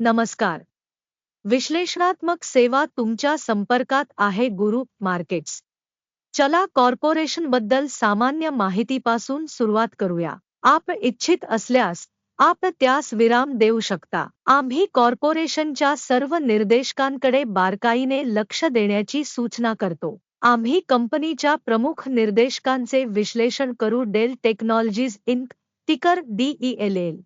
नमस्कार. विश्लेषणात्मक सेवा तुमच्या संपर्कात आहे गुरु मार्केट्स. चला कॉर्पोरेशनबद्दल सामान्य माहितीपासून सुरुवात करूया. आप इच्छित असल्यास आप त्यास विराम देऊ शकता. आम्ही कॉर्पोरेशनच्या सर्व निर्देशकांकडे बारकाईने लक्ष देण्याची सूचना करतो. आम्ही कंपनीच्या प्रमुख निर्देशकांचे विश्लेषण करू डेल टेक्नॉलॉजीज इंक टिकर डीईएलएल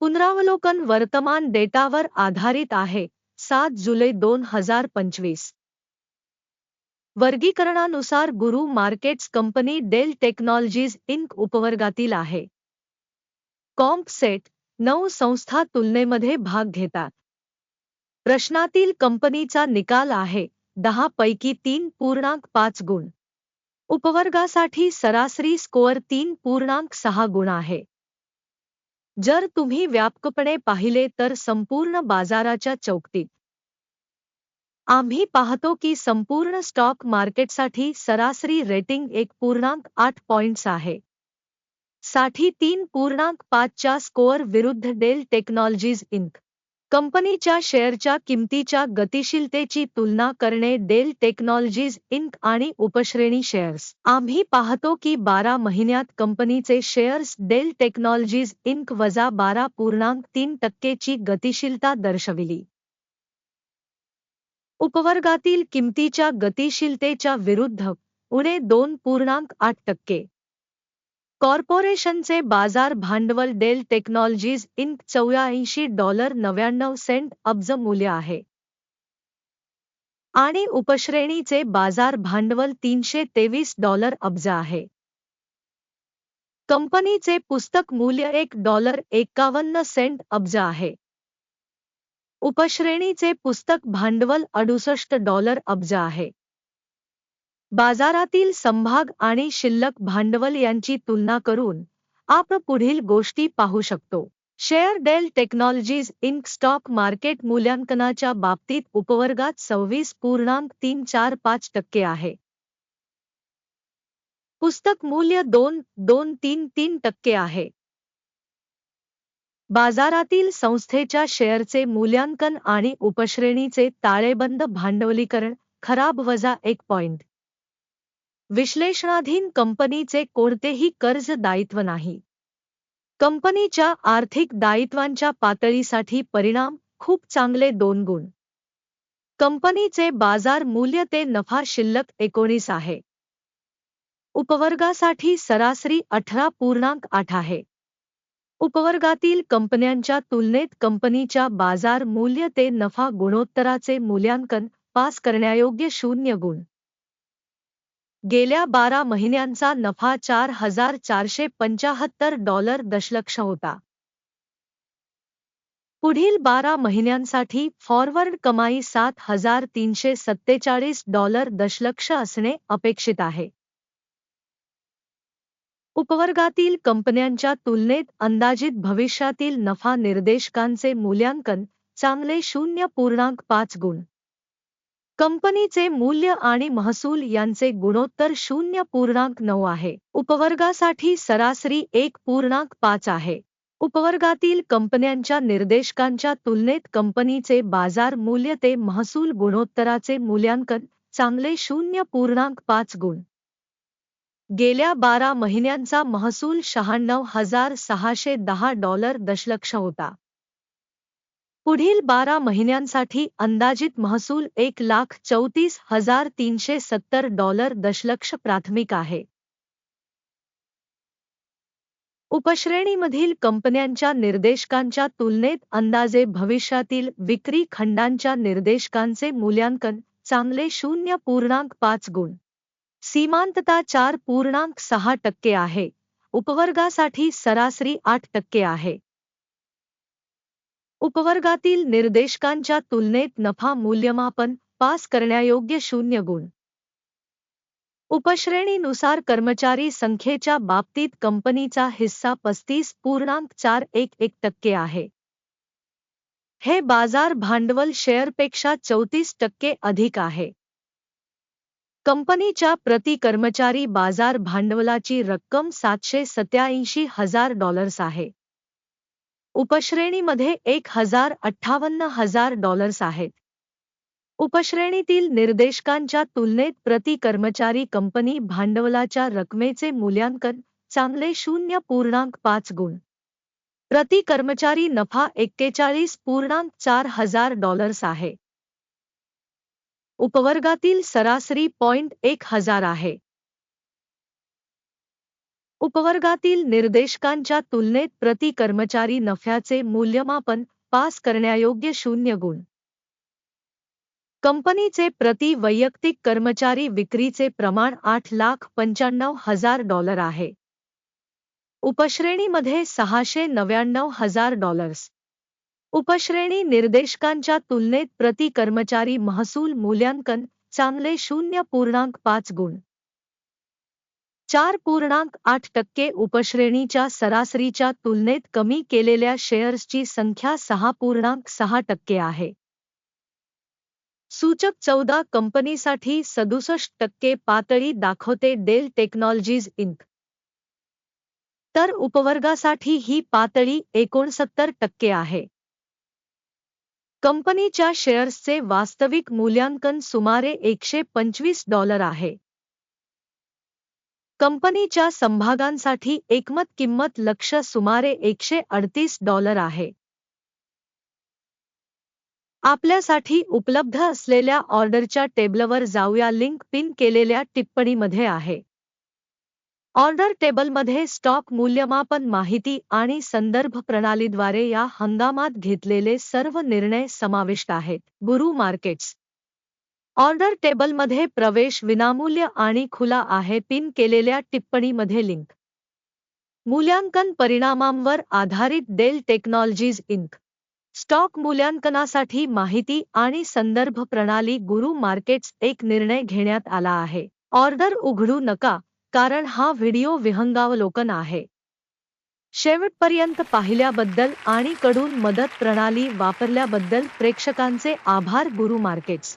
पुनरावलोकन वर्तमान डेटावर आधारित आहे सात जुलै दोन हजार पंचवीस. वर्गीकरणानुसार गुरु markets company Dell Technologies Inc उपवर्गातील आहे. कॉम्प सेट नऊ संस्था तुलनेमध्ये भाग घेतात. प्रश्नातील कंपनीचा निकाल आहे दहा पैकी तीन पूर्णांक पाच गुण. उपवर्गासाठी सरासरी स्कोअर तीन पूर्णांक सहा गुण आहे. जर तुम्ही व्यापकपणे पाहिले तर संपूर्ण बाजाराच्या चौकटीत आम्ही पाहतो की संपूर्ण स्टॉक मार्केटसाठी सरासरी रेटिंग एक पूर्णांक आठ पॉइंट्स आहे. साठी तीन पूर्णांक पाचच्या स्कोअर विरुद्ध डेल टेक्नॉलॉजीज इंक. कंपनीच्या शेअरच्या किमतीच्या गतिशीलतेची तुलना करणे डेल टेक्नॉलॉजीज इंक आणि उपश्रेणी शेअर्स. आम्ही पाहतो की बारा महिन्यात कंपनीचे शेअर्स डेल टेक्नॉलॉजीज इंक वजा बारा पूर्णांक तीन टक्केची गतिशीलता दर्शविली. उपवर्गातील किमतीच्या गतिशीलतेच्या विरुद्ध उणे दोन पूर्णांक आठ टक्के. कॉर्पोरेशनचे बाजार भांडवल डेल टेक्नॉलॉजीज इंक चौऱ्याऐंशी डॉलर नव्याण्णव सेंट अब्ज मूल्य आहे. आणि उपश्रेणीचे बाजार भांडवल तीनशे तेवीस डॉलर अब्ज आहे. कंपनीचे पुस्तक मूल्य एक डॉलर एकावन्न सेंट अब्ज आहे. उपश्रेणीचे पुस्तक भांडवल अडुसष्ट डॉलर अब्ज आहे. बाजारातील संभाग आणि शिल्लक भांडवल यांची तुलना करून आपण पुढील गोष्टी पाहू शकतो. Share Dell Technologies Inc stock market मूल्यांकनाच्या बाबतीत उपवर्गात सव्वीस पूर्णांक तीन चार पाच टक्के आहे. पुस्तक मूल्य दोन दोन तीन तीन टक्के आहे. बाजारातील संस्थेच्या शेअरचे मूल्यांकन आणि उपश्रेणीचे ताळेबंद भांडवलीकरण खराब वजा एक पॉइंट. विश्लेषणाधीन कंपनीचे कोणतेही कर्ज दायित्व नाही. कंपनीच्या आर्थिक दायित्वांच्या पातळीसाठी परिणाम खूप चांगले दोन गुण. कंपनीचे बाजार मूल्य ते नफा शिल्लक एकोणीस आहे. उपवर्गासाठी सरासरी अठरा पूर्णांक आठ आहे. उपवर्गातील कंपन्यांच्या तुलनेत कंपनीच्या बाजार मूल्य ते नफा गुणोत्तराचे मूल्यांकन पास करण्यायोग्य शून्य गुण. गेल्या बारा महिन्यांचा नफा चार हजार चारशे पंचाहत्तर डॉलर दशलक्ष होता. पुढील बारा महिन्यांसाठी फॉरवर्ड कमाई सात हजार तीनशे सत्तेचाळीस डॉलर दशलक्ष असणे अपेक्षित आहे. उपवर्गातील कंपन्यांच्या तुलनेत अंदाजित भविष्यातील नफा निर्देशकांचे मूल्यांकन चांगले शून्य पूर्णांक पाच गुण. कंपनीचे मूल्य आणि महसूल यांचे गुणोत्तर शून्य पूर्णांक नऊ आहे. उपवर्गासाठी सरासरी एक पूर्णांक पाच आहे. उपवर्गातील कंपन्यांच्या निर्देशकांच्या तुलनेत कंपनीचे बाजार मूल्य ते महसूल गुणोत्तराचे मूल्यांकन चांगले शून्य पूर्णांक पाच गुण. गेल्या बारा महिन्यांचा महसूल शहाण्णव हजार सहाशे दहा डॉलर दशलक्ष होता. पुढील बारा महिन्यांसाठी अंदाजित महसूल एक लाख चौतीस हजार तीनशे सत्तर डॉलर दशलक्ष प्राथमिक आहे. उपश्रेणीमधील कंपन्यांच्या निर्देशकांच्या तुलनेत अंदाजे भविष्यातील विक्री खंडांच्या निर्देशकांचे मूल्यांकन चांगले शून्य पूर्णांक पाच गुण. सीमांतता चार पूर्णांक सहा टक्के आहे. उपवर्गासाठी सरासरी आठ टक्के आहे. उपवर्गातील निर्देशकांच्या तुलनेत नफा मूल्यमापन पास करण्यायोग्य शून्य गुण. उपश्रेणीनुसार कर्मचारी संख्येच्या बाबतीत कंपनीचा हिस्सा पस्तीस पूर्णांक चार एक एक टक्के आहे. हे बाजार भांडवल शेअरपेक्षा चौतीस टक्के अधिक आहे. कंपनीच्या प्रति कर्मचारी बाजार भांडवलाची रक्कम सातशे सत्याऐंशी हजार डॉलर्स आहे. उपश्रेणीमध्ये एक हजार अठ्ठावन्न हजार डॉलर्स आहेत. उपश्रेणीतील निर्देशकांच्या तुलनेत प्रति कर्मचारी कंपनी भांडवलाच्या रकमेचे मूल्यांकन चांगले शून्य पूर्णांक पाच गुण. प्रति कर्मचारी नफा एक्केचाळीस पूर्णांक चार हजार डॉलर्स आहे. उपवर्गातील सरासरी पॉइंट एक हजार आहे. उपवर्गातील निर्देशकांच्या तुलनेत प्रति कर्मचारी नफ्याचे मूल्यमापन पास करण्यायोग्य शून्य गुण. कंपनीचे प्रति वैयक्तिक कर्मचारी विक्रीचे प्रमाण आठ लाख पंच्याण्णव हजार डॉलर आहे. उपश्रेणीमध्ये सहाशे नव्याण्णव हजार डॉलर्स. उपश्रेणी निर्देशकांच्या तुलनेत प्रति कर्मचारी महसूल मूल्यांकन चांगले शून्य पूर्णांक पाच गुण. चार पूर्णांक आठ टक्के उपश्रेणीच्या सरासरीच्या तुलनेत कमी केलेल्या शेअर्सची संख्या सहा पूर्णांक सहा टक्के आहे. सूचक चौदा कंपनीसाठी सदुसष्ट टक्के पातळी दाखवते डेल टेक्नॉलॉजीज इंक. तर उपवर्गासाठी ही पातळी एकोणसत्तर टक्के आहे. कंपनीच्या शेअर्सचे वास्तविक मूल्यांकन सुमारे एकशे पंचवीस डॉलर आहे. कंपनीच्या संभागांसाठी एकमत किंमत लक्ष सुमारे एकशे अडतीस डॉलर आहे. आपल्यासाठी उपलब्ध असलेल्या ऑर्डरच्या टेबलवर जाऊया. लिंक पिन केलेल्या टिप्पणीमध्ये आहे. ऑर्डर टेबलमध्ये स्टॉक मूल्यमापन माहिती आणि संदर्भ प्रणालीद्वारे या हंगामात घेतलेले सर्व निर्णय समाविष्ट आहेत. गुरु मार्केट्स ऑर्डर टेबलमध्ये प्रवेश विनामूल्य आणि खुला आहे. पिन केलेल्या टिप्पणीमध्ये लिंक. मूल्यांकन परिणामांवर आधारित डेल टेक्नॉलॉजीज इंक. स्टॉक मूल्यांकनासाठी माहिती आणि संदर्भ प्रणाली गुरु मार्केट्स एक निर्णय घेण्यात आला आहे. ऑर्डर उघडू नका कारण हा व्हिडिओ विहंगावलोकन आहे. शेवटपर्यंत पाहिल्याबद्दल आणि कडून मदत प्रणाली वापरल्याबद्दल प्रेक्षकांचे आभार गुरु मार्केट्स.